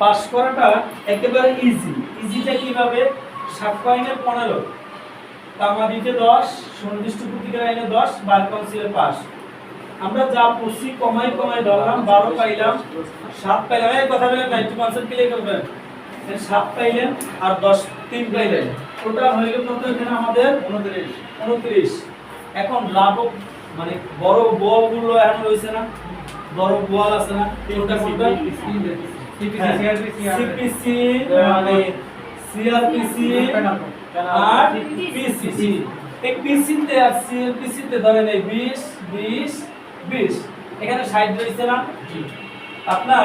Pass করাটা একেবারে easy ইজিটা কীভাবে? আইনে পনেরো। তামাদিতে দশ, সুনির্দিষ্ট প্রতিকার আইনে দশ, বার কাউন্সিলে পাস আমরা যা পড়ছি কমাই কমাই ধরলাম, বারো পাইলাম, সাত পাইলাম। এই কথা বলে নাইনটি পার্সেন্ট ক্লিয়ার করবেন। সাত পাইলেন আর দশ, তিন পাইলেন। হয়ে গেল কত এখানে আমাদের? উনত্রিশ। উনত্রিশ। এখন লাভ মানে বড় বলগুলো এখন রয়েছে না? বড় বল আছে না? কোনটা কোনটা? সিপিসি মানে সিআরপিসি আর পিসি এই পিসিতে আর ধরেন এই 20 20 20 এখানে সাইড রয়েছে না? আপনার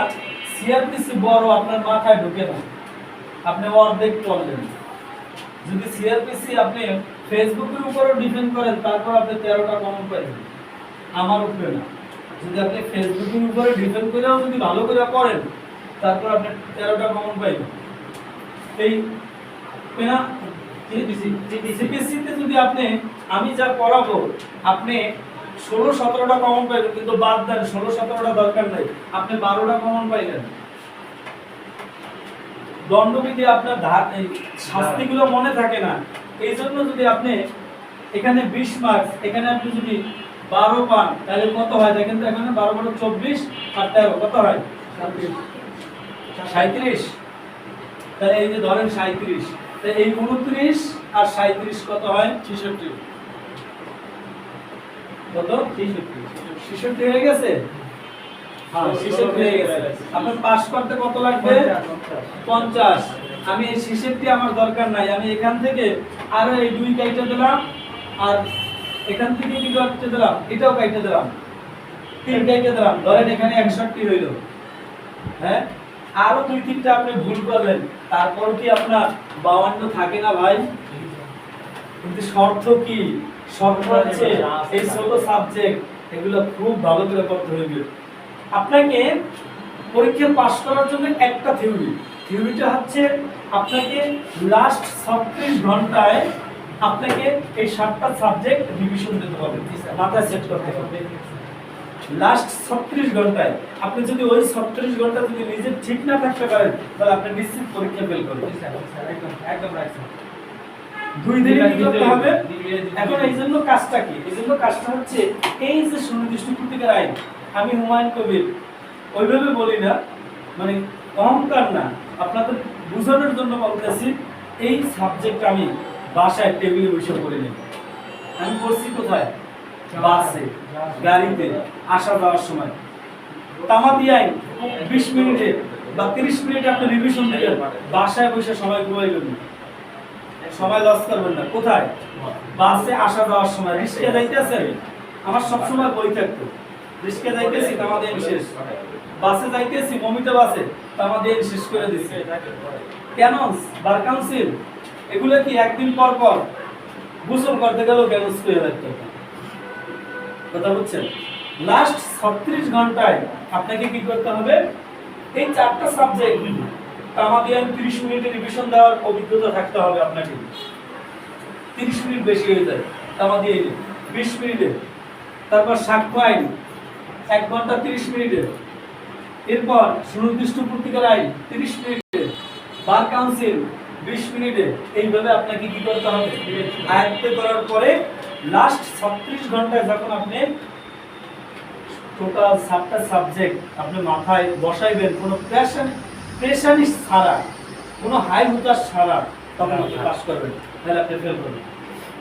সিআরপিসি বড় আপনার মাথায় ঢুকে না। আপনি অর্ধেক করলেন। যদি সিআরপিসি আপনি ফেসবুকের উপরে ডিপেন্ড করেন তারপর আপনি তেরোটা কমন পাইবেন আমার উপরে না। যদি আপনি ফেসবুকের উপরে ডিপেন্ড করেও যদি ভালো করে করেন তারপর আপনি তেরোটা কমন পাইবেন। এই পেনা যদি আপনি, আমি যা পড়াবো, আপনি ষোলো সতেরোটা কমন পাইবেন, কিন্তু বাদ দেন, ষোলো সতেরোটা দরকার আপনি বারোটা কমন দণ্ডবিধি আপনার ধার শাস্তিগুলো মনে থাকে না। এই জন্য যদি আপনি এখানে বিশ মার্কস এখানে আপনি যদি বারো পান, তাহলে কত হয়? দেখেন তো এখানে বারো বারো চব্বিশ আর তেরো, কত হয়? সাঁত্রিশ তাহলে এই যে ধরেন সাঁত্রিশ তাহলে এই উনত্রিশ আর সাঁত্রিশ কত হয়? ছেষট্টি। কত? ছেষট্টি। হয়ে গেছে? হ্যাঁ ছেষট্টি হয়ে গেছে। আপনার পাস করতে কত লাগবে? পঞ্চাশ আমি এই আমার দরকার নাই। আমি এখান থেকে আরও এই দুই কাইটে দিলাম আর এখান থেকে কি কাটতে দিলাম? এটাও কাইটে দিলাম। তিন কাইটে দিলাম। ধরেন এখানে একষট্টি হইল। হ্যাঁ? আরও দুই তিনটা আপনি ভুল করলেন। তারপর কি আপনার বাউান্ন থাকে না ভাই? কিন্তু শর্ত কি? শর্ত হচ্ছে এই ছোট সাবজেক্ট এগুলো খুব ভালো করে করতে হইবে। আপনাকে পরীক্ষা পাস করার জন্য একটা থিওরি থিওরিটা হচ্ছে আপনাকে লাস্ট ছত্রিশ ঘন্টায় আপনাকে এই সাতটা সাবজেক্ট রিভিশন দিতে হবে। মাথায় সেট করতে হবে। লাস্ট ছত্রিশ ঘন্টায়। আপনি যদি ওই ছত্রিশ ঘণ্টা যদি নিজে ঠিক না থাকতে পারেন তাহলে আপনি নিশ্চিত পরীক্ষা ফেল করবেন। দুই দিনে কি করতে হবে? এখন এই জন্য কাজটা কি? এই জন্য কাজটা হচ্ছে এই যে সুনির্দিষ্ট প্রতিকার আইন আমি হুমায়ুন কবির ওইভাবে বলি না মানে অহংকার না আপনাদের বোঝানোর জন্য বলতেছি এই সাবজেক্ট আমি বাসায় টেবিলে বসে পড়ে নেই। আমি পড়ছি কোথায়? বাসে, গাড়িতে আসা যাওয়ার সময়। তামাদি আইন বিশ মিনিটে বা তিরিশ মিনিটে আপনি রিভিশন দিলেন বাসায় বসে সবাই ঘুমাই গেলেন সবাই লস করবেন না। কোথায়? বাসে আসা যাওয়ার সময়। রিস্কে যাইতেছে? আমার সব সময় বই থাকতো। রিস্কে যাইতেছি আইন শেষ। বাসে যাইতেছি, মমিতে বাসে আইন শেষ করে দিচ্ছে কেন? Bar council? এগুলো কি একদিন পর পর গোসল করতে গেলেও কেন স্কুলে রাখতে? কথা বুঝছেন লাস্ট ছত্রিশ ঘন্টায় আপনাকে কি করতে হবে? এই চারটা সাবজেক্ট আমাদের তিরিশ মিনিটে রিভিশন দেওয়ার অভিজ্ঞতা থাকতে হবে আপনাকে। তিরিশ মিনিট বেশি হয়ে যায় আমাদের বিশ মিনিটে। তারপর সাক্ষ্য আইন এক ঘণ্টা তিরিশ মিনিটে। এরপর সুনির্দিষ্ট প্রতিকার আইন, তিরিশ মিনিটে। বার কাউন্সিল বিশ মিনিটে। এইভাবে আপনাকে কি করতে হবে? আয়ত্ত করার পরে লাস্ট ছত্রিশ ঘন্টায় যখন আপনি টোটাল সাতটা সাবজেক্ট আপনি মাথায় বসাইবেন কোনো প্রেশান প্রেশানিস ছাড়া কোনো হাই হুতাশ ছাড়া তখন আপনি পাস করবেন তাহলে আপনি ফেল করবেন।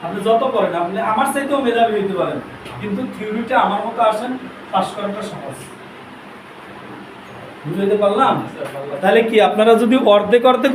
আপনি যত করেন আপনি আমার চাইতেও মেধাবী হইতে পারেন কিন্তু থিওরিটা আমার মতো আসেন পাস করাটা সহজ। বুঝতে পারলাম। তাহলে কি আপনারা যদি অর্ধেক অর্ধেক